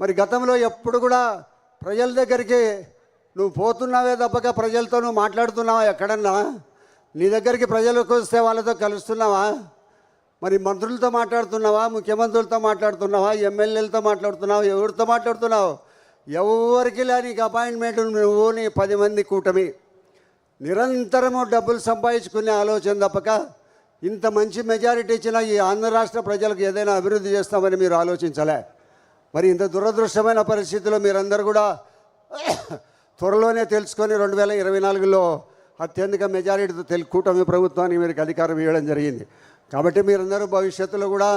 మరి గతంలో ఎప్పుడు కూడా ప్రజల దగ్గరికి నువ్వు పోతున్నావే తప్పక ప్రజలతో నువ్వు మాట్లాడుతున్నావా ఎక్కడన్నా? నీ దగ్గరికి ప్రజలకు వస్తే వాళ్ళతో కలుస్తున్నావా? మరి మంత్రులతో మాట్లాడుతున్నావా? ముఖ్యమంత్రులతో మాట్లాడుతున్నావా? ఎమ్మెల్యేలతో మాట్లాడుతున్నావా? ఎవరితో మాట్లాడుతున్నావు? ఎవరికి నీకు అపాయింట్మెంట్ నువ్వు నీ పది మంది కూటమి. నిరంతరము డబ్బులు సంపాదించుకునే ఆలోచన తప్పక ఇంత మంచి మెజారిటీ ఇచ్చిన ఈ ఆంధ్ర రాష్ట్ర ప్రజలకు ఏదైనా అభివృద్ధి చేస్తామని మీరు ఆలోచించలే. మరి ఇంత దురదృష్టమైన పరిస్థితిలో మీరందరూ కూడా త్వరలోనే తెలుసుకొని రెండు వేల ఇరవై నాలుగులో అత్యధిక మెజారిటీతో తెలు కూటమి ప్రభుత్వానికి మీరు అధికారం ఇవ్వడం జరిగింది. కాబట్టి మీరందరూ భవిష్యత్తులో కూడా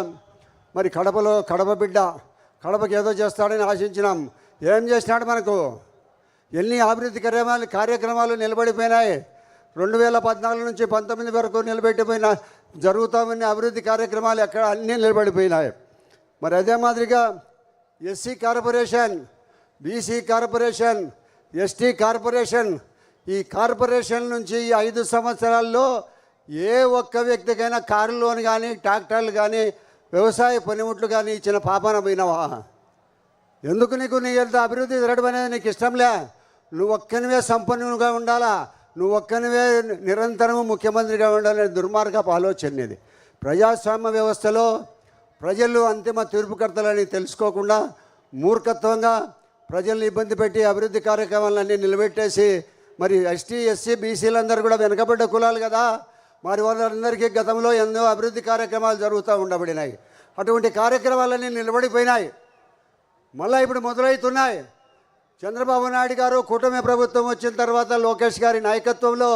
మరి కడపలో కడప బిడ్డ కడపకి ఏదో చేస్తాడని ఆశించినాం. ఏం చేసినాడు మనకు? ఎన్ని అభివృద్ధి కార్యక్రమాలు కార్యక్రమాలు నిలబడిపోయినాయి. రెండు వేల పద్నాలుగు నుంచి పంతొమ్మిది వరకు నిలబెట్టిపోయిన జరుగుతామని అభివృద్ధి కార్యక్రమాలు ఎక్కడ అన్నీ నిలబడిపోయినాయి. మరి అదే మాదిరిగా SC corporation BC corporation ST corporation ఈ కార్పొరేషన్ నుంచి ఈ ఐదు సంవత్సరాల్లో ఏ ఒక్క వ్యక్తికైనా కారు లోన్ కానీ ట్రాక్టర్లు కానీ వ్యవసాయ పనిముట్లు కానీ ఇచ్చిన పాపన పోయినావా? ఎందుకు నీకు నీ ఎంత అభివృద్ధి జరగడం అనేది నీకు ఇష్టంలే? నువ్వు ఒక్కనివే సంపన్నుగా ఉండాలా? నువ్వు ఒక్కనివే నిరంతరము ముఖ్యమంత్రిగా ఉండాలనే దుర్మార్గపు ఆలోచన ఇది ప్రజాస్వామ్య వ్యవస్థలో ప్రజలు అంతిమ తీర్పుకర్తలని తెలుసుకోకుండా మూర్ఖత్వంగా ప్రజల్ని ఇబ్బంది పెట్టి అభివృద్ధి కార్యక్రమాలన్నీ నిలబెట్టేసి మరి ఎస్టీ ఎస్సీ బీసీలందరూ కూడా వెనకబడ్డ కులాలు కదా. మరి వాళ్ళందరికీ గతంలో ఎన్నో అభివృద్ధి కార్యక్రమాలు జరుగుతూ ఉండబడినాయి. అటువంటి కార్యక్రమాలన్నీ నిలబడిపోయినాయి. మళ్ళీ ఇప్పుడు మొదలవుతున్నాయి. చంద్రబాబు నాయుడు గారు కూటమి ప్రభుత్వం వచ్చిన తర్వాత లోకేష్ గారి నాయకత్వంలో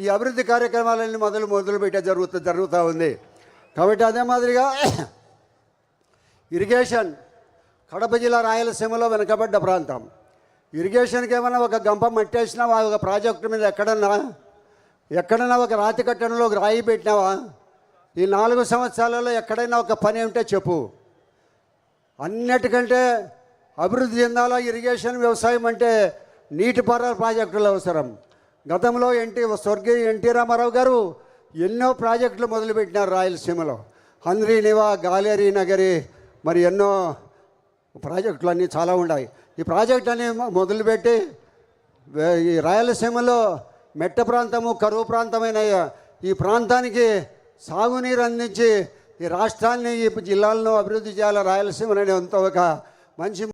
ఈ అభివృద్ధి కార్యక్రమాలన్నీ మొదలు మొదలుపెట్టే జరుగుతూ జరుగుతూ ఉంది. కాబట్టి అదే మాదిరిగా ఇరిగేషన్ కడప జిల్లా రాయలసీమలో వెనుకబడ్డ ప్రాంతం. ఇరిగేషన్కి ఏమైనా ఒక గంప మట్టేసినావా ఒక ప్రాజెక్టు మీద ఎక్కడన్నా ఎక్కడన్నా ఒక రాతి కట్టడంలో ఒక రాయి పెట్టినావా? ఈ నాలుగు సంవత్సరాలలో ఎక్కడైనా ఒక పని ఉంటే చెప్పు. అన్నిటికంటే అభివృద్ధి చెందాలో ఇరిగేషన్ వ్యవసాయం అంటే నీటిపారుదల ప్రాజెక్టులు అవసరం. గతంలో ఎన్టీ స్వర్గీయ ఎన్టీ రామారావు గారు ఎన్నో ప్రాజెక్టులు మొదలుపెట్టినారు రాయలసీమలో. హంద్రీ నివా గాలేరి నగరి మరి ఎన్నో ప్రాజెక్టులు అన్నీ చాలా ఉన్నాయి. ఈ ప్రాజెక్ట్ అన్ని మొదలుపెట్టి ఈ రాయలసీమలో మెట్ట ప్రాంతము కరువు ప్రాంతమైన ఈ ప్రాంతానికి సాగునీరు అందించి ఈ రాష్ట్రాన్ని ఈ జిల్లాలను అభివృద్ధి చేయాలి రాయలసీమ అనే అంత ఒక మంచి